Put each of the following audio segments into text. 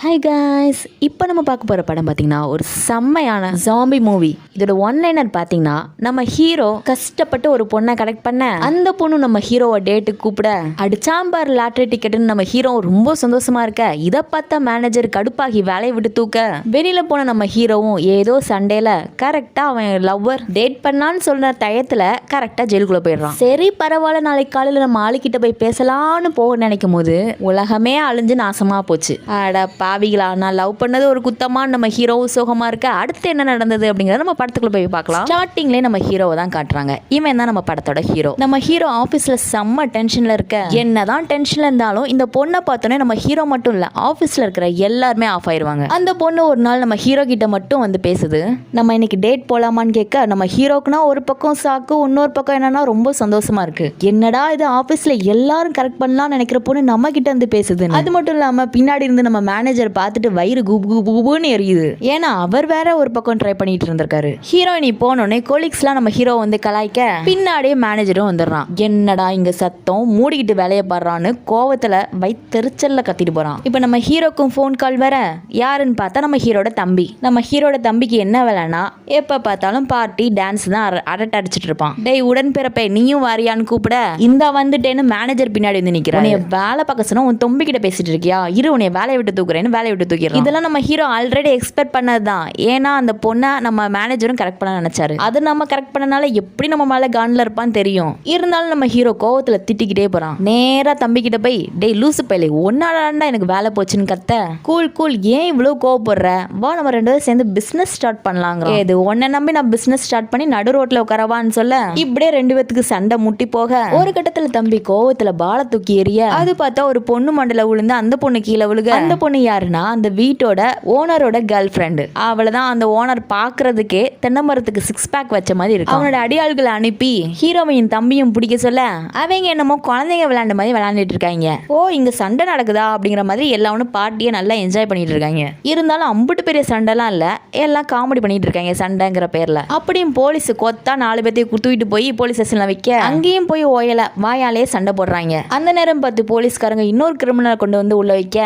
Hi guys இப்போ நம்ம பார்க்க போகிற படம் பார்த்தீங்கன்னா ஒரு செம்மையான ஜாம்பி மூவி இதோட ஒன் லைனர் பார்த்தீங்கன்னா நம்ம ஹீரோ கஷ்டப்பட்டு ஒரு பொண்ணை கலெக்ட் பண்ண அந்த பொண்ணு நம்ம ஹீரோவை டேட்டுக்கு கூப்பிட அடிச்சாம்பார் லாட்ரி டிக்கெட்டுன்னு நம்ம ஹீரோ ரொம்ப சந்தோஷமா இருக்க. இதை பார்த்த மேனேஜர் கடுப்பாகி வேலையை விட்டு தூக்க. வெளியில் போன நம்ம ஹீரோவும் ஏதோ சண்டேல கரெக்டாக அவன் லவ்வர் டேட் பண்ணான்னு சொன்ன டயத்தில் கரெக்டாக ஜெயிலுக்குள்ளே போயிடுறான். சரி பரவாயில்ல நாளைக்கு காலையில் நம்ம ஆளுக்கிட்ட போய் பேசலான்னு போக நினைக்கும் போது உலகமே அழிஞ்சு நாசமாக போச்சு. அட பாவிகளா நான் லவ் பண்ணது ஒரு குத்தமா நம்ம ஹீரோ சோகமா இருக்க அடுத்து என்ன நடந்தது அப்படிங்கறத நம்ம படத்துக்குள்ள போய் பார்க்கலாம். ஸ்டார்டிங்லேயே நம்ம ஹீரோவை தான் காட்டுறாங்க. இவன் தான் நம்ம படத்தோட ஹீரோ. நம்ம ஹீரோ ஆஃபீஸில் செம்ம டென்ஷனில் இருக்க. என்னதான் டென்ஷனில் இருந்தாலும் இந்த பொண்ணை பார்த்தோன்னே நம்ம ஹீரோ மட்டும் இல்லை ஆஃபீஸில் இருக்கிற எல்லாருமே ஆஃப் ஆயிருவாங்க. அந்த பொண்ணு ஒரு நாள் நம்ம ஹீரோ கிட்ட மட்டும் வந்து பேசுது. நம்ம இன்னைக்கு டேட் போலாமான்னு கேட்க நம்ம ஹீரோக்குனா ஒரு பக்கம் சாக்கு இன்னொரு பக்கம் என்னன்னா ரொம்ப சந்தோஷமா இருக்கு. என்னடா இது ஆஃபீஸில் எல்லாரும் கரெக்ட் பண்ணலாம்னு நினைக்கிற பொண்ணு நம்ம கிட்ட வந்து பேசுது அது மட்டும் இல்லாமல் பின்னாடி இருந்து நம்ம மேனேஜர் பார்த்துட்டு வயிறு குபு குபு குபுன்னு எரியுது. ஏன்னா அவர் வேற ஒரு பக்கம் ட்ரை பண்ணிட்டு இருந்திருக்காரு ஹீரோயினி போனோடனே கொலீக்ஸ்லாம் நம்ம ஹீரோ வந்து கலாய்க்க பின்னாடியே மேனேஜரும் வந்துடுறான். என்னடா இங்க சத்தம்? மூடிக்கிட்டு வேலையை பாடுறான்னு கோவத்துல வைத்தெரிச்சல்ல கத்திட்டு போறான். இப்போ நம்ம ஹீரோக்கும் ஃபோன் கால் வேற. யாருன்னு பார்த்தா நம்ம ஹீரோட தம்பி. நம்ம ஹீரோட தம்பிக்கு என்ன வேலைன்னா எப்ப பார்த்தாலும் பார்ட்டி டான்ஸ் தான் அர- அரட்டை அடிச்சிட்டு இருப்பான். டேய் உடன்பிறப்பே நீயும் வாரியான்னு கூப்பிட இந்த வந்துட்டேன்னு மேனேஜர் பின்னாடி வந்து நிக்கிறான் வேலை பக்கசனும் உன் தொம்பிக்கிட்ட பேசிட்டு இருக்கியா? இரு உன்னை வேலையை விட்டு தூக்குறேன்னு வேலையை விட்டு தூக்கிடுறான். இதெல்லாம் நம்ம ஹீரோ ஆல்ரெடி எக்ஸ்பெக்ட் பண்ணது தான் ஏன்னா அந்த பொண்ணை நம்ம மேனேஜரும் கரெக்ட் பண்ண நினைச்சாரு. அது நம்ம கரெக்ட் பண்ணனால எப்படி நம்ம மேல கான்ல இருப்பான்னு தெரியும். இருந்தாலும் நம்ம ஹீரோ கோவத்துல திட்டிக்கிட்டே போறான். நேரா தம்பி கிட்ட போய் டேய் லூசு பையலே ஒன்னாடா எனக்கு வேலை போச்சுன்னு கத்த. கூல் கூல் ஏன் இவ்வளவு கோவப்படுற? வா நம்ம ரெண்டு பேரும் சேர்ந்து பிசினஸ் ஸ்டார்ட் பண்ணலாங்க இது உன்னை நம்பி நான் பிசினஸ் ஸ்டார்ட் பண்ணி நடு ரோட்ல உட்காரவான்னு சொல்ல. இப்படியே ரெண்டு பேத்துக்கு சண்டை முட்டி போக. ஒரு கட்டத்துல தம்பி கோவத்துல பால தூக்கி எறிய. அது பார்த்தா ஒரு பொண்ணு மண்டல விழுந்து அந்த பொண்ணு கீழே விழுக. அந்த பொண்ணு யாருன்னா அந்த வீட்டோட ஓனரோட கேர்ள் ஃப்ரெண்டு அவளை தான் அந்த ஓனர் பார்க்கறதுக்கே தென்னை மரத்துக்கு சிக்ஸ் பேக் வச்ச மாதிரி இருக்கு அவனோட அடியாள்களை அனுப்பி ஹீரோவையும் தம்பியும் பிடிக்க சொல்ல அவங்க என்னமோ குழந்தைங்க விளையாண்ட மாதிரி விளையாண்டுட்டு இருக்காங்க. ஓ இங்க சண்டை நடக்குதா? அப்படிங்கிற மாதிரி எல்லாரும் பார்ட்டியை நல்லா என்ஜாய் பண்ணிட்டு இருக்காங்க. இருந்தாலும் அம்புட்டு பெரிய சண்டைலாம் இல்ல. எல்லாம் காமெடி பண்ணிட்டு இருக்காங்க சண்டைங்கிற பேர்ல. அப்படியும் போலீஸ் கொத்தா நாலு பேர்த்தையும் தூக்கிட்டு போய் போலீஸ் ஸ்டேஷன்ல வைக்க அங்கேயும் போய் ஓயல வாயாலே சண்டை போடுறாங்க. அந்த நேரம் பார்த்து போலீஸ்காரங்க இன்னொரு கிரிமினல் கொண்டு வந்து உள்ள வைக்க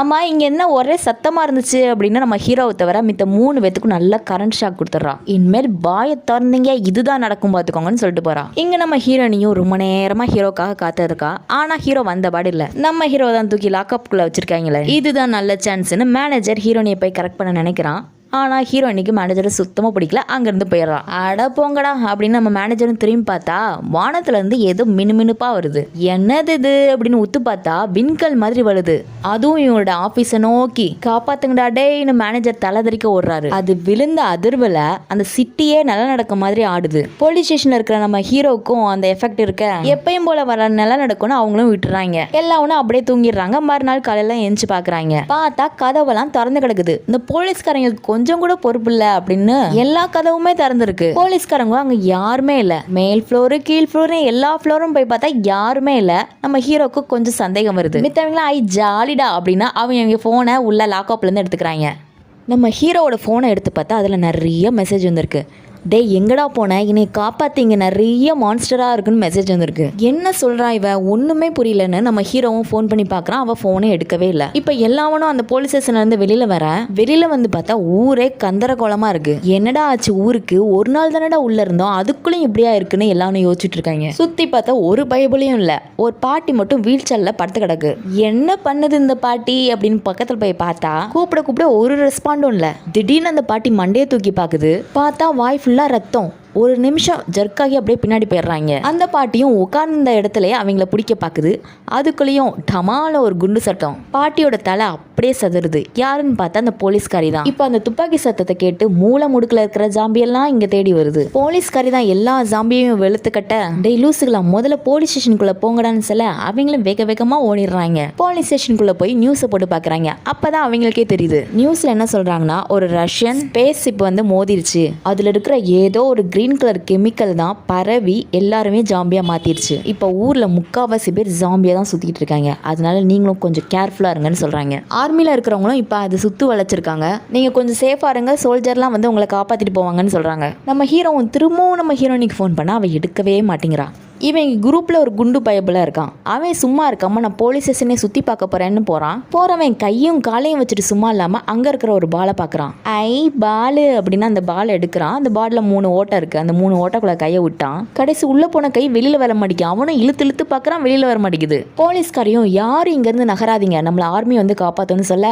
ஆமா இங்க என்ன ஒரே சத்தமாக இருந்துச்சு அப்படின்னு நம்ம ஹீரோவை தவிர மித்த மூணு பேத்துக்கும் நல்லா கரண்ட் ஷாக் கொடுத்துட்றான் இனிமேல் பாய திறந்தீங்க இதுதான் நடக்கும் பார்த்துக்கோங்கன்னு சொல்லிட்டு போகிறான் இங்கே நம்ம ஹீரோனியும் ரொம்ப நேரமாக ஹீரோக்காக காத்திருக்கா. ஆனால் ஹீரோ வந்த பாடு இல்லை. நம்ம ஹீரோ தான் தூக்கி லாக்அப்குள்ள வச்சிருக்காங்களே. இதுதான் நல்ல சான்ஸ்னு மேனேஜர் ஹீரோனியை போய் கரெக்ட் பண்ண நினைக்கிறான். ஆனால் ஹீரோயினிக்கு மேனேஜரை சுத்தமாக பிடிக்கல. அங்கேருந்து போயிடுறான் அட போங்கடா அப்படின்னு நம்ம மேனேஜரும் திரும்பி பார்த்தா வானத்துலேருந்து ஏதோ மினுமினுப்பாக வருது. என்னது இது? அப்படின்னு உத்து பார்த்தா விண்கல் மாதிரி வருது. அதுவும் இவனோட ஆஃபீஸை நோக்கி காப்பாத்துங்கடா டேன்னு மேனேஜர் தலைதறிக்க ஓடுறாரு. அது விழுந்த அதிர்வில் அந்த சிட்டியே நல்லா நடக்க மாதிரி ஆடுது. போலீஸ் ஸ்டேஷனில் இருக்கிற நம்ம ஹீரோக்கும் அந்த எஃபெக்ட் இருக்க. எப்பயும் போல வர நில நடக்கும்னு அவங்களும் விட்டுறாங்க. எல்லாரும் அப்படியே தூங்கிடுறாங்க. மறுநாள் காலையில எந்திச்சு பாக்குறாங்க பார்த்தா கதவெல்லாம் திறந்து கிடக்குது. இந்த போலீஸ்காரங்களுக்கு கொஞ்சம் கொஞ்சம் கூட பொறுப்பு இல்ல அப்படின்னு எல்லா கதவுமே திறந்துருக்கு. போலீஸ்காரங்க அங்க யாருமே இல்ல. மேல் ஃப்ளோரு கீழ் ஃப்ளோரு எல்லா ஃப்ளோரும் போய் பார்த்தா யாருமே இல்ல. நம்ம ஹீரோக்கு கொஞ்சம் சந்தேகம் வருது. மித்தவங்களா ஐ ஜாலிடா அப்படின்னா அவங்க அவங்க போனை உள்ள லாக்அப்ல இருந்து எடுத்துக்கிறாங்க. நம்ம ஹீரோவோட ஃபோனை எடுத்து பார்த்தா அதில் நிறைய மெசேஜ் வந்திருக்கு. டே எங்கடா போன? என்னை காப்பாத்திங்க. நிறைய மான்ஸ்டரா இருக்குன்னு மெசேஜ் வந்திருக்கு. என்ன சொல்றா இவ? ஒண்ணுமே புரியலன்னு நம்ம ஹீரோவும் ஃபோன் பண்ணி பார்க்குறான். அவ ஃபோனே எடுக்கவே இல்லை. இப்போ எல்லாவனும் அந்த போலீஸ் ஸ்டேஷன்ல இருந்து வெளியில வர வெளியில வந்து பார்த்தா ஊரே கந்தரகோலமா இருக்கு. என்னடா ஆச்சு ஊருக்கு? ஒரு நாள் தானடா உள்ள இருந்தோம். அதுக்குள்ளயும் இப்படியா இருக்குன்னு எல்லாரும் யோசிச்சுட்டு இருக்காங்க. சுத்தி பார்த்தா ஒரு பைபிளையும் இல்ல. ஒரு பாட்டி மட்டும் வீல் சேர்ல படுத்து கிடக்கு. என்ன பண்ணுது இந்த பாட்டி? அப்படின்னு பக்கத்துல போய் பார்த்தா கூப்பிட கூப்பிட ஒரு ரெஸ்பாண்டும் இல்ல. திடீர்னு அந்த பாட்டி மண்டையை தூக்கி பாக்குது பார்த்தா வாய் ஃபுல்லாக ரத்தம். ஒரு நிமிஷம் ஜர்க்காகி அப்படியே பின்னாடி போயிடுறாங்க. அந்த பாட்டியும் உட்கார்ந்த இடத்துல அவங்கள பிடிக்க பார்க்குது அதுக்குள்ளேயும் டமால ஒரு குண்டு சட்டம் பாட்டியோட தலை அப்படியே சதுருது. யாருன்னு பார்த்தா அந்த போலீஸ்காரி தான். இப்போ அந்த துப்பாக்கி சத்தத்தை கேட்டு மூளை முடுக்கில் இருக்கிற ஜாம்பியெல்லாம் இங்கே தேடி வருது. போலீஸ்காரி தான் எல்லா ஜாம்பியையும் வெளுத்து கட்ட டேய் முதல்ல போலீஸ் ஸ்டேஷனுக்குள்ளே போங்கடான்னு சொல்ல அவங்களும் வேக வேகமாக ஓடிடுறாங்க. போலீஸ் ஸ்டேஷனுக்குள்ளே போய் நியூஸை போட்டு பார்க்குறாங்க அப்போ தான் அவங்களுக்கே தெரியுது. நியூஸில் என்ன சொல்கிறாங்கன்னா ஒரு ரஷ்யன் ஸ்பேஸ் இப்போ வந்து மோதிருச்சு. அதில் இருக்கிற ஏதோ ஒரு கிரீன் கலர் கெமிக்கல் தான் பரவி எல்லாருமே ஜாம்பியாக மாற்றிடுச்சு இப்போ ஊரில் முக்காவாசி பேர் ஜாம்பியாக தான் சுற்றிட்டு இருக்காங்க. அதனால நீங்களும் கொஞ்சம் கேர்ஃபுல்லாக இருங்கன்னு சொல்கிறாங்க ஆர்மியில் இருக்கிறவங்களும் இப்போ அதை சுற்று வளைச்சிருக்காங்க நீங்கள் கொஞ்சம் சேஃபாக இருங்க. சோல்ஜர்லாம் வந்து உங்களை காப்பாற்றிட்டு போவாங்கன்னு சொல்கிறாங்க நம்ம ஹீரோவும் திரும்பவும் நம்ம ஹீரோனிக்கு ஃபோன் பண்ணா அவள் எடுக்கவே மாட்டேங்கிறா. இவன் குரூப்பில் ஒரு குண்டு பயபுல இருக்கான். அவன் சும்மா இருக்காமல் நான் போலீஸ் ஸ்டேஷனே சுற்றி பார்க்க போகிறேன்னு போகிறான் போகிறவன் கையும் காலையும் வச்சுட்டு சும்மா இல்லாமல் அங்கே இருக்கிற ஒரு பாலை பார்க்குறான். ஐ பாலு அப்படின்னா அந்த பால் எடுக்கிறான். அந்த பாலில் மூணு ஓட்டை இருக்குது அந்த மூணு ஓட்டைக்குள்ள கையை விட்டான். கடைசி உள்ளே போன கை வெளியில் வர மாட்டேங்குது அவனும் இழுத்து இழுத்து பார்க்குறான் வெளியில் வர மாட்டேங்குது போலீஸ்காரையும் யாரும் இங்கேருந்து நகராதிங்க. நகராதீங்க ஆர்மி வந்து காப்பாற்றுன்னு சொல்ல.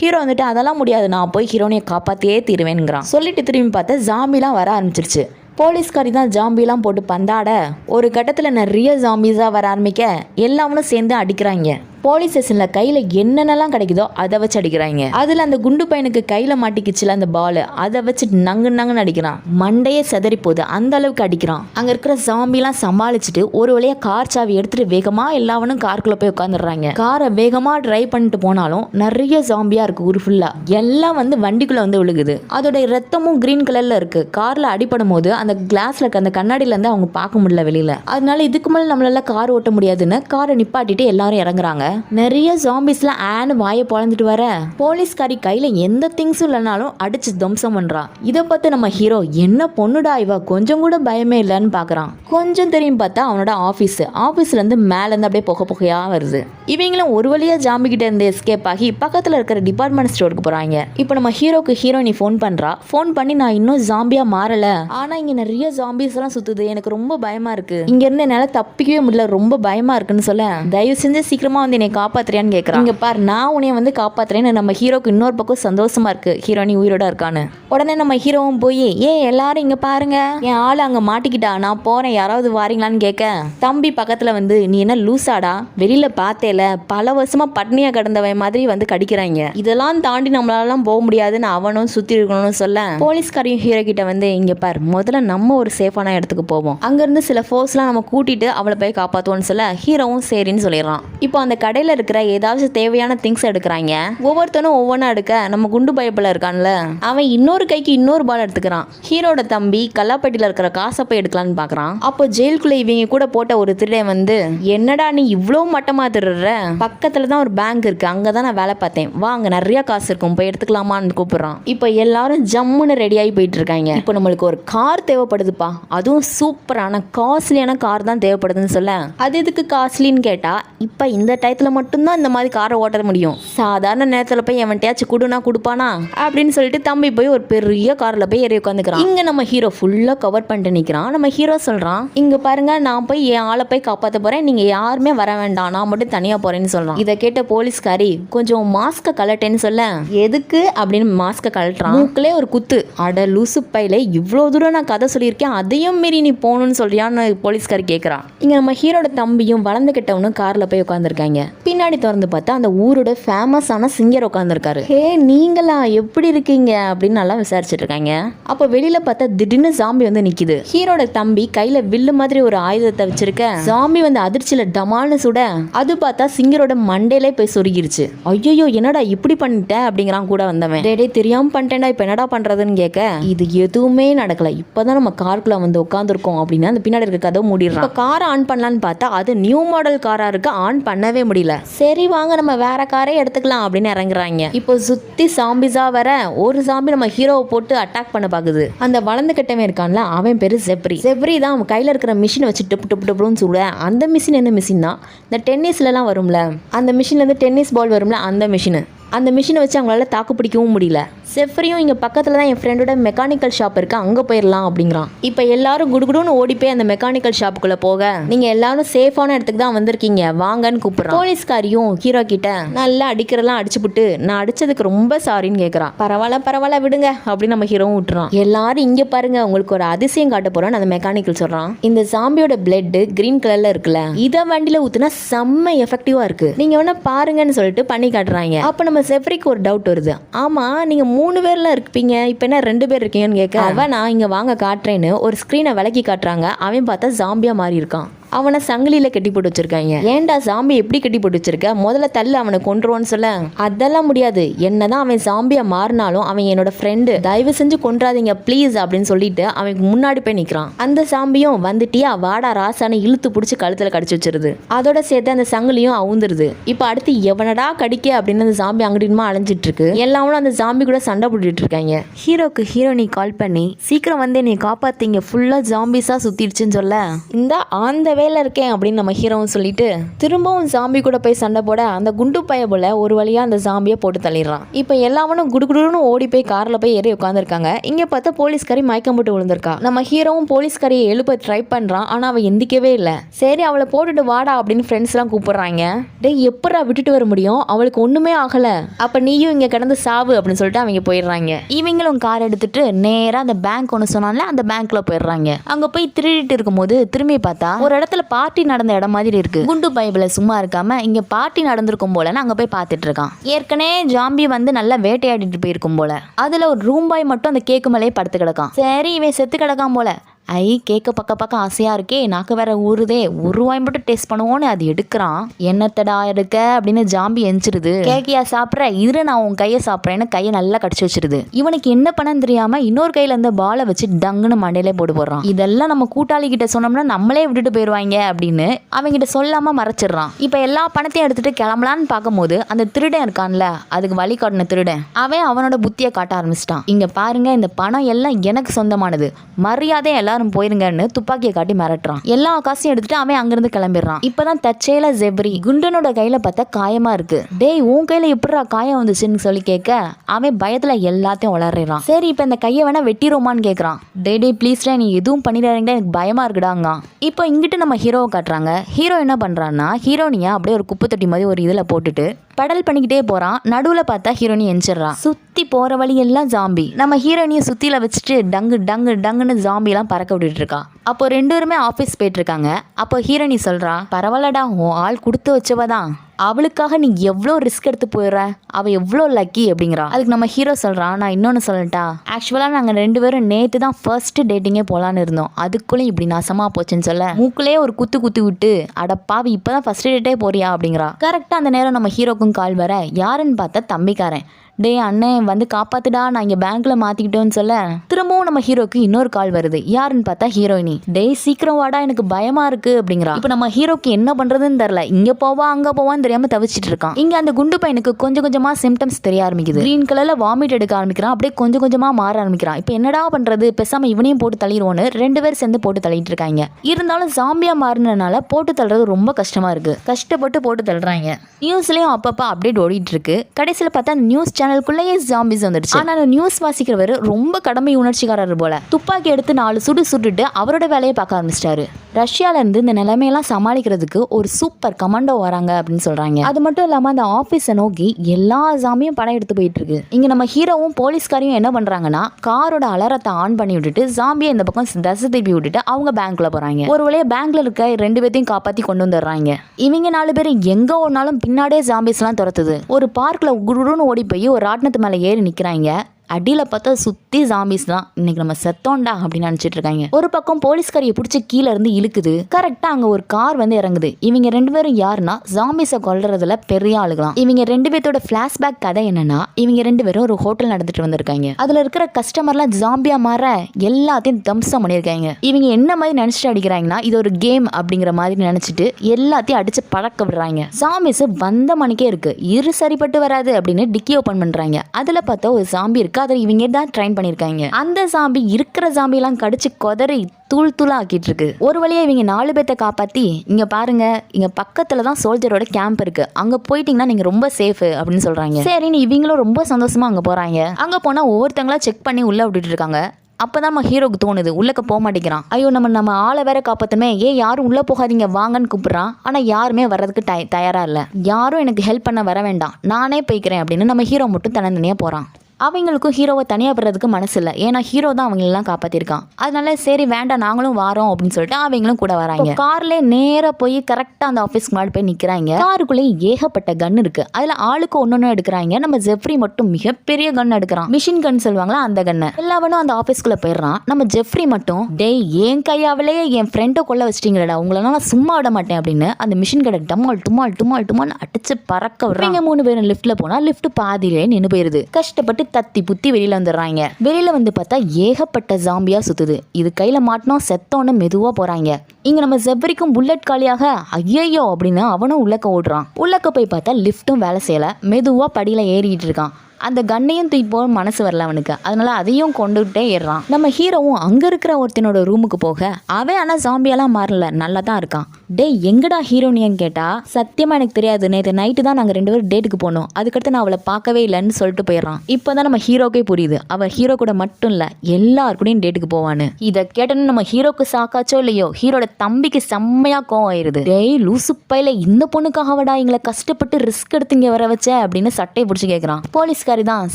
ஹீரோ வந்துட்டு அதெல்லாம் முடியாது. நான் போய் ஹீரோனையை காப்பாற்றியே தீருவேனுங்கிறான். சொல்லிட்டு திரும்பி பார்த்தா ஜாம்பிலாம் வர ஆரம்பிச்சிருச்சு. போலீஸ்காரி தான் ஜாம்பிலாம் போட்டு பந்தாட. ஒரு கட்டத்தில் நிறைய ஜாம்பிஸாக வர ஆரம்பிக்க எல்லாமும் சேர்ந்து அடிக்கிறாங்க. போலீஸ் ஸ்டேஷனில் கையில் என்னென்னலாம் கிடைக்குதோ அதை வச்சு அடிக்கிறாங்க. அதில் அந்த குண்டு பையனுக்கு கையில் மாட்டிக்கிச்சுல அந்த பால் அதை வச்சு நங்கு நங்குன்னு அடிக்கிறான். மண்டையே செதறி போகுது. அந்த அளவுக்கு அடிக்கிறான். அங்கே இருக்கிற சாம்பிலாம் சமாளிச்சுட்டு ஒரு வழியாக கார் சாவி எடுத்துட்டு வேகமாக எல்லாவனும் காருக்குள்ளே போய் உட்காந்துடுறாங்க காரை வேகமாக டிரைவ் பண்ணிட்டு போனாலும் நிறைய ஜாம்பியாக இருக்குது ஊர் ஃபுல்லாக எல்லாம் வந்து வண்டிக்குள்ளே வந்து விழுகுது. அதோட ரத்தமும் கிரீன் கலரில் இருக்குது காரில் அடிப்படும் போது அந்த கிளாஸில் இருக்க அந்த கண்ணாடியிலேருந்து அவங்க பார்க்க முடியல வெளியில். அதனால இதுக்கு மேலே நம்மளால கார் ஓட்ட முடியாதுன்னு காரை நிப்பாட்டிட்டு எல்லாரும் இறங்குறாங்க. நிறைய ஜாம்பிஸ்லாம் ஆன்னு வாயை பொழந்துட்டு வர. போலீஸ்காரி கையில் எந்த திங்ஸும் இல்லைனாலும் அடிச்சு தம்சம் பண்ணுறான் இதை பார்த்து நம்ம ஹீரோ என்ன பொண்ணுடா இவ? கொஞ்சம் கூட பயமே இல்லைன்னு பார்க்குறான் கொஞ்சம் தெரியும் பார்த்தா அவனோட ஆஃபீஸ் ஆஃபீஸ்லேருந்து மேலேருந்து அப்படியே புகை புகையாக வருது. இவங்களும் ஒரு வழியாக ஜாம்பி கிட்ட இருந்து எஸ்கேப் ஆகி பக்கத்தில் இருக்கிற டிபார்ட்மெண்ட் ஸ்டோருக்கு போகிறாங்க இப்போ நம்ம ஹீரோக்கு ஹீரோயினி ஃபோன் பண்ணுறா ஃபோன் பண்ணி நான் இன்னும் ஜாம்பியாக மாறல. ஆனால் இங்கே நிறைய ஜாம்பிஸ் எல்லாம் சுற்றுது எனக்கு ரொம்ப பயமாக இருக்கு. இங்கேருந்து என்னால் தப்பிக்கவே முடியல. ரொம்ப பயமாக இருக்குன்னு சொல்ல தயவு செஞ்சு சீக்கிரமாக வந்து என்னை காப்பாத்துறியான்னு கேட்குறான் இங்கே பார் நான் உன்னை வந்து காப்பாத்துறேன்னு நம்ம ஹீரோக்கு இன்னொரு பக்கம் சந்தோஷமா இருக்கு. ஹீரோனி உயிரோட இருக்கான்னு. உடனே நம்ம ஹீரோவும் போய் ஏ எல்லாரும் இங்கே பாருங்க. என் ஆள் அங்கே மாட்டிக்கிட்டா? நான் போகிறேன் யாராவது வாரீங்களான்னு கேட்க தம்பி பக்கத்தில் வந்து நீ என்ன லூசாடா? வெளியில் பார்த்தேல. பல வருஷமா பட்னியா கிடந்தவன் மாதிரி வந்து கடிக்கிறாங்க. இதெல்லாம் தாண்டி நம்மளாலாம் போக முடியாதுன்னு அவனும் சுற்றி இருக்கணும்னு சொல்ல. போலீஸ்காரையும் ஹீரோ கிட்ட வந்து இங்கே பார் முதல்ல நம்ம ஒரு சேஃபான இடத்துக்கு போவோம். அங்கேருந்து சில ஃபோர்ஸ்லாம் நம்ம கூட்டிட்டு அவளை போய் காப்பாற்றுவோம்னு சொல்ல ஹீரோவும் சரின்னு சொல்லிடுறான். இப்போ அந்த கடையில் இருக்கிற ஏதாவது தேவையான திங்ஸ் எடுக்கிறாங்க. ஒவ்வொருத்தனும் ஒவ்வொன்றா எடுக்க நம்ம குண்டு பயப்பில் இருக்கான்ல. அவன் இன்னொரு கைக்கு இன்னொரு பால் எடுத்துக்கிறான். ஹீரோட தம்பி கல்லாப்பட்டியில் இருக்கிற காசை போய் எடுக்கலான்னு பார்க்குறான் அப்போ ஜெயிலுக்குள்ளே இவங்க கூட போட்ட ஒரு திருடன் வந்து என்னடா நீ இவ்வளோ மட்டமாக திருடுற? பக்கத்தில் தான் ஒரு பேங்க் இருக்குது அங்கே தான் நான் வேலை பார்த்தேன். வா அங்கே நிறைய காசு இருக்கும். போய் எடுத்துக்கலாமான்னு கூப்பிட்றான். இப்போ எல்லாரும் ஜம்முன்னு ரெடியாகி போயிட்டு இருக்காங்க. இப்போ நம்மளுக்கு ஒரு கார் தேவைப்படுதுப்பா. அதுவும் சூப்பரான காஸ்ட்லியான கார் தான் தேவைப்படுதுன்னு சொல்ல. அது எதுக்கு காஸ்ட்லின்னு கேட்டால் இப்போ இந்த டைம் டயத்தில் மட்டும்தான் இந்த மாதிரி காரை ஓட்ட முடியும். சாதாரண நேரத்தில் போய் எவன்ட்டையாச்சும் கொடுனா கொடுப்பானா? அப்படின்னு சொல்லிட்டு தம்பி போய் ஒரு பெரிய காரில் போய் ஏறி உட்காந்துக்கிறான் இங்கே நம்ம ஹீரோ ஃபுல்லாக கவர் பண்ணிட்டு நிற்கிறான் நம்ம ஹீரோ சொல்கிறான் இங்கே பாருங்க நான் போய் என் ஆளை போய் காப்பாற்ற போகிறேன் நீங்கள் யாருமே வர வேண்டாம். நான் மட்டும் தனியாக போகிறேன்னு சொல்கிறான் இதை கேட்ட போலீஸ்காரி கொஞ்சம் மாஸ்க்கை கலட்டேன்னு சொல்ல. எதுக்கு? அப்படின்னு மாஸ்க்கை கலட்டுறான் மூக்கிலே ஒரு குத்து. அட லூசு பையில இவ்வளோ தூரம் நான் கதை சொல்லியிருக்கேன். அதையும் மீறி நீ போகணும்னு சொல்றியான்னு போலீஸ்காரி கேட்குறான் இங்கே நம்ம ஹீரோட தம்பியும் வளர்ந்துக்கிட்டவனும் காரில் போய் உட்காந்துருக்காங்க பின்னாடி திறந்து பார்த்தா அந்த ஊரோட ஃபேமஸான சிங்கர் உட்காந்துருக்காரு ஹே நீங்களா? எப்படி இருக்கீங்க? அப்படின்னு நல்லா விசாரிச்சுட்டு இருக்காங்க. அப்போ வெளியில பார்த்தா திடீர்னு ஜாம்பி வந்து நிக்குது. ஹீரோட தம்பி கையில வில்லு மாதிரி ஒரு ஆயுதத்தை வச்சிருக்க. ஜாம்பி வந்து அதிர்ச்சியில டமால்னு சுட. அது பார்த்தா சிங்கரோட மண்டையிலே போய் சொருகிருச்சு. ஐயோ என்னடா இப்படி பண்ணிட்ட? அப்படிங்கிறான் கூட வந்தவன். டேடே தெரியாம பண்ணிட்டேன்டா இப்போ என்னடா பண்றதுன்னு கேட்க இது எதுவுமே நடக்கல. இப்பதான் நம்ம காருக்குள்ள வந்து உட்காந்துருக்கோம் அப்படின்னு அந்த பின்னாடி இருக்க கதவு மூடிடுறான். காரை ஆன் பண்ணலான்னு பார்த்தா அது நியூ மாடல் காரா இருக்கு ஆன் பண்ணவே முடியல. சரி வாங்க நம்ம வேற காரே எடுத்துக்கலாம் அப்படின்னு இறங்குறாங்க. இப்போ சுத்தி சாம்பிஸா வர ஒரு சாம்பி நம்ம ஹீரோவை போட்டு அட்டாக் பண்ண பாக்குது. அந்த வளர்ந்து கட்டவன் இருக்கான்ல அவன் பேரு செப்ரி செப்ரி தான் அவன் கையில இருக்கிற மிஷினை வச்சு டப்பு டப்பு டப்புன்னு சொல்ல அந்த மிஷின் என்ன மிஷின் தான் இந்த டென்னிஸ்லலாம் வரும்ல அந்த மிஷின்ல இருந்து டென்னிஸ் பால் வரும்ல அந்த மிஷின் அந்த மிஷினை வச்சு அவங்களால தாக்கு பிடிக்கவும் முடியல. செஃப்ரியும் இங்கே பக்கத்தில் தான் என் ஃப்ரெண்டோட மெக்கானிக்கல் ஷாப் இருக்குது அங்கே போயிடலாம் அப்படிங்கிறான். இப்போ எல்லாரும் குடுகுடுன்னு ஓடி போய் அந்த மெக்கானிக்கல் ஷாப்புக்குள்ளே போக. நீங்கள் எல்லாரும் சேஃபான இடத்துக்கு தான் வந்திருக்கீங்க. வாங்கன்னு கூப்பிட்றான். போலீஸ்காரியும் ஹீரோ கிட்ட நல்லா அடிக்கிறதெல்லாம் அடிச்சுப்புட்டு நான் அடிச்சதுக்கு ரொம்ப சாரின்னு கேட்குறான் பரவாயில்ல பரவாயில்ல விடுங்க அப்படின்னு நம்ம ஹீரோவும் விட்டுறான். எல்லாரும் இங்கே பாருங்க உங்களுக்கு ஒரு அதிசயம் காட்ட போறோம்னு அந்த மெக்கானிக்கல் சொல்கிறான் இந்த ஜாம்பியோட பிளட்டு கிரீன் கலரில் இருக்குல்ல இதை வண்டியில் ஊற்றுனா செம்ம எஃபெக்டிவாக இருக்குது நீங்கள் வேணால் பாருங்கன்னு சொல்லிட்டு பண்ணி காட்டுறாங்க. அப்போ நம்ம செஃப்ரிக்கு ஒரு டவுட் வருது. ஆமாம் நீங்கள் மூணு பேர்ல இருப்பீங்க. இப்போ என்ன ரெண்டு பேர் இருக்கீங்கன்னு கேட்க அவன் நான் இங்கே வாங்க காட்டுறேன்னு ஒரு ஸ்க்ரீனை விலக்கி காட்டுறாங்க. அவன் பார்த்தா ஜாம்பியா மாறி இருக்கான் அவனை சங்கிலியில கட்டி போட்டு வச்சிருக்காங்க. ஏன்டா சாம்பி எப்படி கட்டி போட்டு வச்சிருக்க? முதல்ல தள்ளு அவனை கொன்றுவான்னு சொல்ல. அதெல்லாம் முடியாது. என்னதான் அவன் சாம்பியா மாறினாலும் அவன் என்னோட ஃப்ரெண்டு தயவு செஞ்சு கொன்றாதீங்க ப்ளீஸ் அப்படின்னு சொல்லிட்டு அவன் முன்னாடி போய் நிற்கிறான் அந்த சாம்பியும் வந்துட்டியா வாடா ராசான்னு இழுத்து பிடிச்சி கழுத்துல கடிச்சு வச்சிருது. அதோட சேர்த்து அந்த சங்கிலியும் அவுந்துருது. இப்போ அடுத்து எவனடா கடிக்க அப்படின்னு அந்த சாம்பி அங்கிட்டுமா அலைஞ்சிட்டு இருக்கு. எல்லாரும் அந்த சாம்பி கூட சண்டை போட்டுட்டு இருக்காங்க. ஹீரோக்கு ஹீரோனி கால் பண்ணி சீக்கிரம் வந்து என்னை காப்பாத்தீங்க. ஃபுல்லா ஜாம்பிஸா சுத்திடுச்சுன்னு சொல்ல. இந்த ஆந்தவே வேலையில் இருக்கேன் அப்படின்னு நம்ம ஹீரோவும் சொல்லிட்டு திரும்பவும் ஜாம்பி கூட போய் சண்டை போட அந்த குண்டு பைய போல ஒரு வழியாக அந்த ஜாம்பியை போட்டு தள்ளிடுறான். இப்போ எல்லாவனும் குடுகுடுன்னு ஓடி போய் காரில் போய் ஏறி உட்காந்துருக்காங்க இங்கே பார்த்தா போலீஸ்காரி மயக்கம் போட்டு விழுந்திருக்கா. நம்ம ஹீரோவும் போலீஸ்காரியை எழுப்ப ட்ரை பண்ணுறான் ஆனால் அவன் எந்திக்கவே இல்லை. சரி அவளை போட்டுட்டு வாடா அப்படின்னு ஃப்ரெண்ட்ஸ்லாம் கூப்பிடுறாங்க. டேய் எப்படா விட்டுட்டு வர முடியும்? அவளுக்கு ஒன்றுமே ஆகலை. அப்போ நீயும் இங்கே கிடந்து சாவு அப்படின்னு சொல்லிட்டு அவங்க போயிடுறாங்க. இவங்களும் கார் எடுத்துட்டு நேராக அந்த பேங்க் ஒன்று சொன்னால அந்த பேங்க்ல போயிடுறாங்க. அங்கே போய் திருடிட்டு இருக்கும்போது திரும்பி பார்த்தா ஒரு இடத்துல பார்ட்டி நடந்த இடம் மாதிரி இருக்கு. குண்டு பைபிள சும்மா இருக்காம இங்க பார்ட்டி நடந்திருக்கும் போலன்னு அங்க போய் பார்த்துட்டு இருக்கான். ஏற்கனவே ஜாம்பி வந்து நல்லா வேட்டையாடிட்டு போயிருக்கும் போல. அதுல ஒரு ரூம்பாய் மட்டும் அந்த கேக்கு மேலே படுத்து கிடக்கான். சரி இவன் செத்து கிடக்கான் போல. ஐ கேக்க பக்க பக்கம் ஆசையாக இருக்கே நாக்கு வேற ஊறுதே. ஒரு வாய் மட்டும் டேஸ்ட் பண்ணுவோன்னு அது எடுக்கிறான். என்னத்தடா எடுக்க? அப்படின்னு ஜாம்பி எஞ்சிருது கேக்கியா சாப்பிட்ற? இரு நான் உன் கையை சாப்பிட்றேன்னு கையை நல்லா கடிச்சு வச்சிருது. இவனுக்கு என்ன பண்ணன்னு தெரியாம இன்னொரு கையில இருந்த பாலை வச்சு டங்குன்னு மண்டையிலே போட்டு போடுறான். இதெல்லாம் நம்ம கூட்டாளி கிட்ட சொன்னோம்னா நம்மளே விட்டுட்டு போயிடுவாங்க அப்படின்னு அவங்கிட்ட சொல்லாம மறைச்சிடுறான். இப்போ எல்லா பணத்தையும் எடுத்துட்டு கிளம்பலான்னு பார்க்கும்போது அந்த திருடன் இருக்கான்ல அதுக்கு வழி காட்டின திருடன் அவன் அவனோட புத்தியை காட்ட ஆரம்பிச்சிட்டான். இங்க பாருங்க இந்த பணம் எல்லாம் எனக்கு சொந்தமானது. மரியாதை எல்லாரும் போயிருங்கன்னு துப்பாக்கியை காட்டி மிரட்டுறான். எல்லா காசையும் எடுத்துட்டு அவன் அங்கிருந்து கிளம்பிடுறான். இப்பதான் தச்சேல ஜெப்ரி குண்டனோட கையில பார்த்தா காயமா இருக்கு. டேய் உன் கையில எப்படிடா காயம் வந்துச்சுன்னு சொல்லி கேட்க அவன் பயத்துல எல்லாத்தையும் வளர்றான் சரி இப்ப இந்த கையை வேணா வெட்டிடுவோமான்னு கேக்குறான். டே டே ப்ளீஸ்டா நீ எதுவும் பண்ணிடாதீங்கடா எனக்கு பயமா இருக்குடாங்க. இப்போ இங்கிட்டு நம்ம ஹீரோவை காட்டுறாங்க. ஹீரோ என்ன பண்றான்னா ஹீரோனியா அப்படியே ஒரு குப்பை தொட்டி மாதிரி ஒரு இதுல போட்டுட்டு பெடல் பண்ணிக்கிட்டே போகிறான் நடுவில் பார்த்தா ஹீரோனி எஞ்சிடுறான் சுற்றி போகிற வழியெல்லாம் ஜாம்பி நம்ம ஹீரோனியை சுற்றியில் வச்சுட்டு டங்கு டங்கு டங்குன்னு ஜாம்பிலாம் பறக்க விட்டுட்டு இருக்கா. அப்போ ரெண்டு பேருமே ஆஃபீஸ் போயிட்டு இருக்காங்க. அப்போ ஹீரோனி சொல்கிறா பரவாயில்லடா உன் ஆள் கொடுத்து வச்சவ தான் அவளுக்காக நீ எவ்வளோ ரிஸ்க் எடுத்து போயிடுற? அவள் எவ்வளோ லக்கி அப்படிங்கிறா. அதுக்கு நம்ம ஹீரோ சொல்கிறான் நான் இன்னொன்று சொல்லட்டா? ஆக்சுவலாக நாங்கள் ரெண்டு பேரும் நேற்று தான் ஃபர்ஸ்ட் டேட்டிங்கே போகலான்னு இருந்தோம். அதுக்குள்ளே இப்படி நாசமாக போச்சுன்னு சொல்ல. மூக்குலேயே ஒரு குத்து குத்து விட்டு அடப்பாவி இப்போ தான் ஃபர்ஸ்ட் டேட்டே போறியா? அப்படிங்கிறா. கரெக்டாக அந்த நேரம் நம்ம ஹீரோக்கும் கால் வர யாருன்னு பார்த்தா தம்பிக்காரன். டேய் அண்ணன் வந்து காப்பாத்துடா நான் இங்கே பேங்க்ல மாத்திக்கிட்டோன்னு சொல்ல? திரும்பவும் நம்ம ஹீரோக்கு இன்னொரு கால் வருது. யாருன்னு பார்த்தா ஹீரோயினி. டேய் சீக்கிரம் வாடா எனக்கு பயமா இருக்கு அப்படிங்கிறா. இப்போ நம்ம ஹீரோக்கு என்ன பண்றதுன்னு தெரியல. இங்க போவா அங்க போவான்னு தெரியாம தவிச்சிட்டு இருக்கான். இங்க அந்த குண்டு பையனுக்கு கொஞ்சம் கொஞ்சமா சிம்டம்ஸ் தெரிய ஆரம்பிக்குது. கிரீன் கலர்ல வாமிட் எடுக்க ஆரம்பிக்கிறான். அப்படியே கொஞ்சம் கொஞ்சமா மாற ஆரம்பிக்கிறான். இப்போ என்னடா பண்றது? பேசாம இவனையும் போட்டு தள்ளிடுவோன்னு ரெண்டு பேர் சேர்ந்து போட்டு தள்ளிட்டு இருக்காங்க. இருந்தாலும் ஜாம்பியா மாறினனால போட்டு தள்ளுறது ரொம்ப கஷ்டமா இருக்கு. கஷ்டப்பட்டு போட்டு தள்ளுறாங்க. நியூஸ்லயும் அப்பப்போ அப்டேட் ஓடிட்டு இருக்கு. கடைசியில பார்த்தா நியூஸ் சேனலுக்குள்ளேயே ஜாம்பிஸ் வந்துடுச்சு. ஆனால் அந்த நியூஸ் வாசிக்கிறவர் ரொம்ப கடமை உணர்ச்சிக்காரர் போல. துப்பாக்கி எடுத்து நாலு சுடு சுட்டுட்டு அவரோட வேலையை பார்க்க ஆரம்பிச்சிட்டாரு. ரஷ்யால இருந்து இந்த நிலைமையெல்லாம் சமாளிக்கிறதுக்கு ஒரு சூப்பர் கமாண்டோ வராங்க அப்படின்னு சொல்றாங்க. அது மட்டும் இல்லாம அந்த ஆபீஸை நோக்கி எல்லா ஜாமியும் படம் எடுத்து போயிட்டு இருக்கு இங்க நம்ம ஹீரோவும் போலீஸ்காரையும் என்ன பண்றாங்கன்னா காரோட அலரத்தை ஆன் பண்ணி விட்டுட்டு ஜாம்பியை இந்த பக்கம் தசை திருப்பி விட்டுட்டு அவங்க பேங்க்ல போறாங்க. ஒரு வழியா பேங்க்ல இருக்க ரெண்டு பேர்த்தையும் காப்பாத்தி கொண்டு வந்துடுறாங்க. இவங்க நாலு பேர் எங்க ஒன்னாலும் பின்னாடியே ஜாம்பிஸ் எல்லாம் துரத்துது. ஒரு பார்க்ல குருன்னு ஓடி போய் ஒரு ராட்டினத்து மேல ஏறி நிக்கிறாங்க அடியில் பார்த்தா சுற்றி ஜாம்பிஸ் தான். இன்னைக்கு நம்ம செத்தோண்டா அப்படின்னு நினச்சிட்டு இருக்காங்க. ஒரு பக்கம் போலீஸ்காரியை பிடிச்சி கீழே இருந்து இழுக்குது. கரெக்டாக அங்கே ஒரு கார் வந்து இறங்குது. இவங்க ரெண்டு பேரும் யாருன்னா ஜாம்பிஸை கொல்றதுல பெரிய ஆளுகளாம். இவங்க ரெண்டு பேர்த்தோட ஃப்ளாஷ்பேக் கதை என்னன்னா இவங்க ரெண்டு பேரும் ஒரு ஹோட்டல் நடந்துட்டு வந்திருக்காங்க. அதில் இருக்கிற கஸ்டமர்லாம் ஜாம்பியா மாற எல்லாத்தையும் தம்சம் பண்ணியிருக்காங்க. இவங்க என்ன மாதிரி நினச்சிட்டு அடிக்கிறாங்கன்னா இது ஒரு கேம் அப்படிங்கிற மாதிரி நினச்சிட்டு எல்லாத்தையும் அடிச்சு பழக்க விடுறாங்க. ஜாம்பிஸ் வந்த மணிக்கே இருக்கு. இரு சரிப்பட்டு வராது அப்படின்னு டிக்கி ஓப்பன் பண்ணுறாங்க அதில் பார்த்தா ஒரு ஜாம்பி இருக்கு. அதை இவங்க தான் ட்ரைன் பண்ணியிருக்காங்க. அந்த சாம்பி இருக்கிற சாம்பிலாம் எல்லாம் கடிச்சு கொதறி தூள் தூளா ஆக்கிட்டு இருக்கு ஒரு வழியா இவங்க நாலு பேர்த்த காப்பாத்தி இங்க பாருங்க இங்க பக்கத்துல தான் சோல்ஜரோட கேம்ப் இருக்கு. அங்க போயிட்டீங்கன்னா நீங்க ரொம்ப சேஃப் அப்படின்னு சொல்றாங்க. சரின்னு இவங்களும் ரொம்ப சந்தோஷமா அங்க போறாங்க. அங்க போனா ஒவ்வொருத்தங்களா செக் பண்ணி உள்ள விட்டுட்டு இருக்காங்க. அப்பதான் நம்ம ஹீரோக்கு தோணுது உள்ளக்க போக மாட்டேங்கிறான். ஐயோ நம்ம நம்ம ஆளை வேற காப்பாத்தமே ஏன் யாரும் உள்ள போகாதீங்க வாங்கன்னு கூப்பிடுறான். ஆனா யாருமே வர்றதுக்கு டய தயாரா இல்ல. யாரும் எனக்கு ஹெல்ப் பண்ண வர வேண்டாம். நானே போய்க்கிறேன் அப்படின்னு நம்ம ஹீரோ மட்டும் தனித்தனியா போறான். அவங்களுக்கும் ஹீரோவை தனியாக விடுறதுக்கு மனசு இல்லை. ஏன்னா ஹீரோ தான் அவங்களெல்லாம் காப்பாற்றிருக்கான் அதனால சரி வேண்டாம் நாங்களும் வரோம் அப்படின்னு சொல்லிட்டு அவங்களும் கூட வராங்க. கார்ல நேராக போய் கரெக்டாக அந்த ஆஃபீஸ்க்கு முன்னாடி போய் நிற்கிறாங்க காருக்குள்ளே ஏகப்பட்ட கன் இருக்கு. அதில் ஆளுக்கு ஒன்று எடுக்கிறாங்க. நம்ம ஜெஃப்ரி மட்டும் மிகப்பெரிய கன் எடுக்கிறான். மிஷின் கன் சொல்லுவாங்களா அந்த கன்னு எல்லாவனும் அந்த ஆஃபீஸ்க்குள்ளே போயிடுறான். நம்ம ஜெஃப்ரி மட்டும் டேய் என் கையாவிலே என் ஃப்ரெண்டை கொள்ள வச்சிட்டீங்களடா. உங்களெல்லாம் நான் சும்மா விட மாட்டேன் அப்படின்னு அந்த மிஷின் கடை டமால் டுமால் டுமால் டுமால் அடிச்சு பறக்க விடுறாங்க மூணு பேரும் லிஃப்ட்ல போனா லிஃப்ட் பாதியிலே நின்று போயிருது. கஷ்டப்பட்டு தத்தி புத்தி வெளியில் வந்துடுறாங்க. வெளியில் வந்து பார்த்தா ஏகப்பட்ட ஜாம்பியாக சுற்றுது இது கையில் மாட்டினோம் செத்தோன்னு மெதுவாக போகிறாங்க இங்கே நம்ம ஜெப்ரிக்கும் புல்லட் காலியாக ஐயையோ அப்படின்னு அவனும் உள்ளக்க ஓடுறான். உள்ளக்க போய் பார்த்தா லிஃப்ட்டும் வேலை செய்யல. மெதுவாக படியில் ஏறிக்கிட்டு இருக்கான். அந்த கண்ணையும் தூக்கி போக மனசு வரல அவனுக்கு. அதனால அதையும் கொண்டுகிட்டே ஏறுறான். நம்ம ஹீரோவும் அங்கே இருக்கிற ஒருத்தனோட ரூமுக்கு போக அவன் ஆனால் ஜாம்பியெல்லாம் மாறல. நல்லா தான் இருக்கான். டேய் எங்கடா ஹீரோனியன்னு கேட்டா சத்தியமாக எனக்கு தெரியாது. நேற்று நைட்டு தான் நாங்கள் ரெண்டு பேரும் டேட்டுக்கு போனோம். அதுக்கடுத்து நான் அவளை பார்க்கவே இல்லைன்னு சொல்லிட்டு போயிடுறான். இப்போ தான் நம்ம ஹீரோக்கே புரியுது. அவள் ஹீரோ கூட மட்டும் இல்லை எல்லாருக்கூடையும் டேட்டுக்கு போவான்னு. இதை கேட்டோன்னு நம்ம ஹீரோக்கு சாக்காச்சோ இல்லையோ ஹீரோட தம்பிக்கு செம்மையா கோவம் ஆயிருது. டேய் லூசு பையில இந்த பொண்ணுக்காகவடா எங்களை கஷ்டப்பட்டு ரிஸ்க் எடுத்து இங்கே வர வச்ச அப்படின்னு சட்டையை பிடிச்சி கேட்குறான் போலீஸ்காரி தான்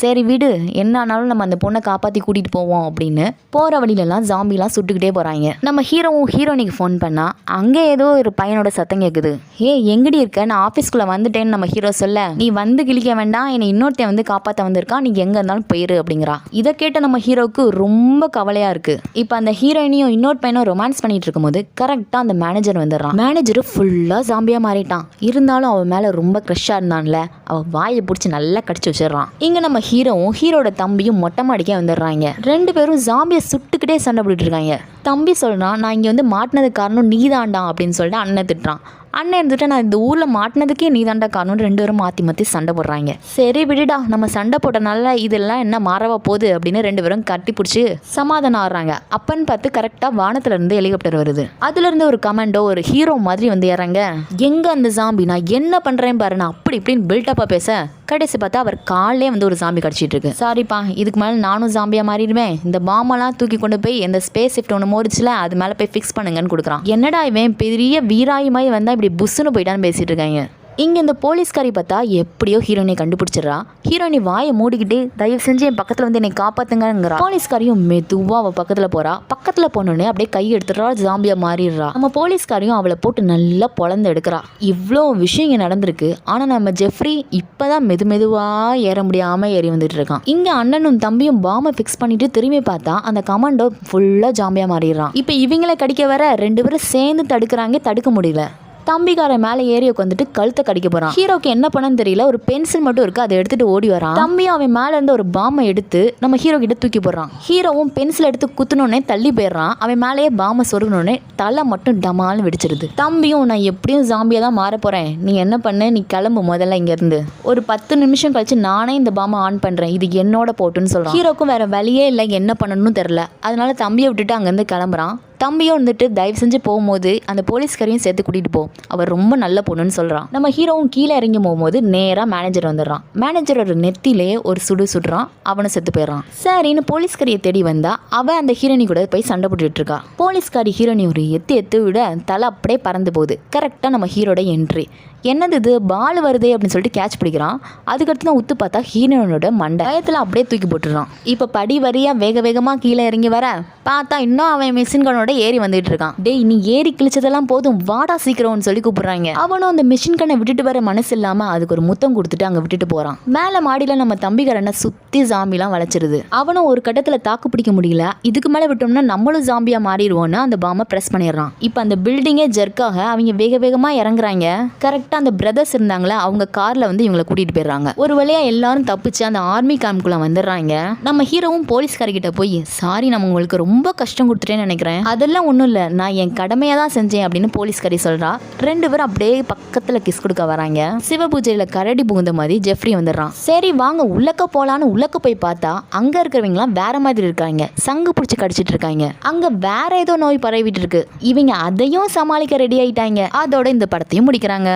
சரி வீடு என்ன ஆனாலும் நம்ம அந்த பொண்ணை காப்பாற்றி கூட்டிட்டு போவோம் அப்படின்னு போற வழியிலலாம் ஜாம்பிலாம் சுட்டுக்கிட்டே போறாங்க. நம்ம ஹீரோவும் ஹீரோனிக்கு ஃபோன் பண்ணா அங்கே ஏதோ ஒரு பையனோட சத்தம் கேட்குது ஏ எங்கடி இருக்க? நான் ஆஃபீஸ்க்குள்ள வந்துட்டேன்னு நம்ம ஹீரோ சொல்ல. நீ வந்து கிழிக்க வேண்டாம். என்னை இன்னொருத்தன் வந்து காப்பாற்ற வந்திருக்கான். நீ எங்க இருந்தாலும் போயிரு அப்படிங்கிறா. இதை கேட்ட நம்ம ஹீரோவுக்கு ரொம்ப கவலையா இருக்கு. இப்போ அந்த ஹீரோயினையும் இன்னொரு பையனும் ரொமான்ஸ் பண்ணிட்டு இருக்கும்போது கரெக்டாக அந்த மேனேஜர் வந்துடுறான். மேனேஜர் ஃபுல்லாக ஜாம்பியா மாறிட்டான். இருந்தாலும் அவன் மேலே ரொம்ப க்ரெஷ்ஷாக இருந்தான்ல அவன் வாயை பிடிச்சி நல்லா கடிச்சு வச்சிடுறான். இங்கே நம்ம ஹீரோவும் ஹீரோட தம்பியும் மொட்டை மாடிக்கே வந்துடுறாங்க. ரெண்டு பேரும் ஜாம்பியை சுட்டுக்கிட்டே சண்டை போட்டுட்டு இருக்காங்க. தம்பி சொல்கிறான் நான் இங்கே வந்து மாட்டினதுக்கு காரணம் நீதான்டா அப்படின்னு சொல்லிட்டு அண்ணன் திட்டுறான். அண்ணன் இருந்துட்டு நான் இந்த ஊரில் மாட்டினதுக்கே நீ தாண்டா காரணம் ரெண்டு பேரும் மாற்றி மாற்றி சண்டை போடுறாங்க. சரி விடுடா நம்ம சண்டை போட்டனால இதெல்லாம் என்ன மாறவா போகுது அப்படின்னு ரெண்டு பேரும் கட்டி பிடிச்சி சமாதானம் ஆடுறாங்க அப்பன்னு பார்த்து கரெக்டாக வானத்துலேருந்து ஹெலிகாப்டர் வருது. அதுல இருந்து ஒரு கமாண்டோ ஒரு ஹீரோ மாதிரி வந்து இறங்க எங்க அந்த ஜாம்பி நான் என்ன பண்றேன் பாரு நான் அப்படி இப்படின்னு பில்டப்பா பேச கடைசி பார்த்தா அவர் காலே வந்து ஒரு ஜாம்பி கடிச்சிட்டு இருக்கு. சாரிப்பா இதுக்கு மேலே நானும் ஜாம்பியா மாறிடுவேன். இந்த பாமெல்லாம் தூக்கி கொண்டு போய் இந்த ஸ்பேஸ் ஷிஃப்ட் ஒன்று மோதிச்சுல அது மேலே போய் ஃபிக்ஸ் பண்ணுங்கன்னு கொடுக்குறான். என்னடா இவன் பெரிய வீராயி வந்தால் வந்தா இப்படி புஸ்ஸுன்னு போயிட்டான்னு பேசிகிட்டு இருக்காங்க. இங்கே இந்த போலீஸ்காரி பார்த்தா எப்படியோ ஹீரோயினை கண்டுபிடிச்சிடுறா. ஹீரோயினி வாயை மூடிக்கிட்டு தயவு செஞ்சு என் பக்கத்தில் வந்து என்னை காப்பாத்துங்கிறா போலீஸ்காரியும் மெதுவாக அவள் பக்கத்தில் போகிறா பக்கத்தில் போனோடனே அப்படியே கை எடுத்துடுறா ஜாம்பியா மாறிடுறா. நம்ம போலீஸ்காரியும் அவளை போட்டு நல்லா பொழந்து எடுக்கிறா. இவ்வளோ விஷயம் இங்கே நடந்திருக்கு. ஆனால் நம்ம ஜெஃப்ரி இப்போ தான் மெது மெதுவாக ஏற முடியாமல் ஏறி வந்துட்டு இருக்கான். இங்கே அண்ணனும் தம்பியும் பாமை ஃபிக்ஸ் பண்ணிட்டு திரும்பி பார்த்தா அந்த கமாண்டோ ஃபுல்லாக ஜாம்பியாக மாறிடுறான். இப்போ இவங்களை கடிக்க வர ரெண்டு பேரும் சேர்ந்து தடுக்கிறாங்க தடுக்க முடியல. தம்பிக்காரன் மேலே ஏறி உட்காந்துட்டு கழுத்தை கடிக்க போறான். ஹீரோக்கு என்ன பண்ணன்னு தெரியல ஒரு பென்சில் மட்டும் இருக்கு அதை எடுத்துட்டு ஓடி வரான். தம்பியும் அவன் மேல இருந்து ஒரு பாமை எடுத்து நம்ம ஹீரோ கிட்ட தூக்கி போடுறான். ஹீரோவும் பென்சில் எடுத்து குத்துனோடனே தள்ளி போயிடுறான். அவன் மேலேயே பாமை சொருகணுன்னே தலை மட்டும் டமால்னு வெடிச்சிருது. தம்பியும் நான் எப்படியும் ஜாம்பியா தான் மாற போறேன். நீ என்ன பண்ணு? நீ கிளம்பு முதல்ல இங்க இருந்து ஒரு பத்து நிமிஷம் கழிச்சு நானே இந்த பாமை ஆன் பண்றேன். இது என்னோட போட்டுன்னு சொல்றான். ஹீரோக்கும் வேற வழியே இல்லை என்ன பண்ணணும்னு தெரியல. அதனால தம்பியை விட்டுட்டு அங்கேருந்து கிளம்புறான். தம்பியும் வந்துட்டு தயவு செஞ்சு போகும்போது அந்த போலீஸ்காரையும் சேர்த்து கூட்டிகிட்டு போ. அவர் ரொம்ப நல்ல பொண்ணுன்னு சொல்கிறான் நம்ம ஹீரோவும் கீழே இறங்கி போகும்போது நேராக மேனேஜர் வந்துடுறான். மேனேஜரோட நெத்திலேயே ஒரு சுடு சுடுறான். அவனை செத்து போயிடுறான். சரின்னு போலீஸ்காரியை தேடி வந்தா அவன் அந்த ஹீரோனி கூட போய் சண்டை போட்டுட்டு இருக்கா. போலீஸ்காரி ஹீரோனி ஒரு எத்து எத்து விட தலை அப்படியே பறந்து போகுது. கரெக்டாக நம்ம ஹீரோட என்ட்ரி என்னது இது? பால் வருதே அப்படின்னு சொல்லிட்டு கேட்ச் பிடிக்கிறான். அதுக்கடுத்து தான் உத்து பார்த்தா ஹீரோனோட மண்டை. பயத்தில் அப்படியே தூக்கி போட்டுறான் இப்போ படி வரியா வேக வேகமாக கீழே இறங்கி வர பார்த்தா இன்னும் அவன் மிஷின் கனோட ஏறி வந்துட்டு இருக்கான். டேய் நீ ஏறி கிழிச்சதெல்லாம் போதும். வாடா சீக்கிரம்னு சொல்லி கூப்பிடுறாங்க. அவனும் அந்த மிஷின் கண்ணை விட்டுட்டு வர மனசு இல்லாம அதுக்கு ஒரு முத்தம் கொடுத்துட்டு அங்கே விட்டுட்டு போறான். மேலே மாடியில் நம்ம தம்பிக்காரனை சுத்தி ஜாம்பிலாம் வளைச்சிருது. அவனும் ஒரு கட்டத்தில் தாக்கு பிடிக்க முடியல. இதுக்கு மேலே விட்டோம்னா நம்மளும் ஜாம்பியா மாறிடுவோம்னு அந்த பாம்பை ப்ரெஸ் பண்ணிடுறான். இப்போ அந்த பில்டிங்கே ஜெர்க்காக அவங்க வேக வேகமாக இறங்குறாங்க. கரெக்டாக கரெக்டா அந்த பிரதர்ஸ் இருந்தாங்களே அவங்க காரில் வந்து இவங்களை கூட்டிகிட்டு போயிடுறாங்க. ஒரு வழியாக எல்லாரும் தப்பிச்சு அந்த ஆர்மி கேம்ப்குள்ள வந்துடுறாங்க. நம்ம ஹீரோவும் போலீஸ்காரர்கிட்ட போய் சாரி நம்ம உங்களுக்கு ரொம்ப கஷ்டம் கொடுத்துட்டேன்னு நினைக்கிறேன். அதெல்லாம் ஒன்றும் இல்லை. நான் என் கடமையாக தான் செஞ்சேன் அப்படின்னு போலீஸ்காரி சொல்கிறா ரெண்டு பேரும் அப்படியே பக்கத்தில் கிஸ் கொடுக்க வராங்க. சிவ பூஜையில் கரடி புகுந்த மாதிரி ஜெஃப்ரி வந்துடுறான். சரி வாங்க உள்ளக்க போகலான்னு உள்ளக்க போய் பார்த்தா அங்கே இருக்கிறவங்களாம் வேற மாதிரி இருக்காங்க. சங்கு பிடிச்சி கடிச்சிட்டு இருக்காங்க. அங்கே வேற ஏதோ நோய் பரவிட்டு இருக்கு. இவங்க அதையும் சமாளிக்க ரெடி ஆயிட்டாங்க. அதோட இந்த படத்தையும் முடிக்கிறாங்க.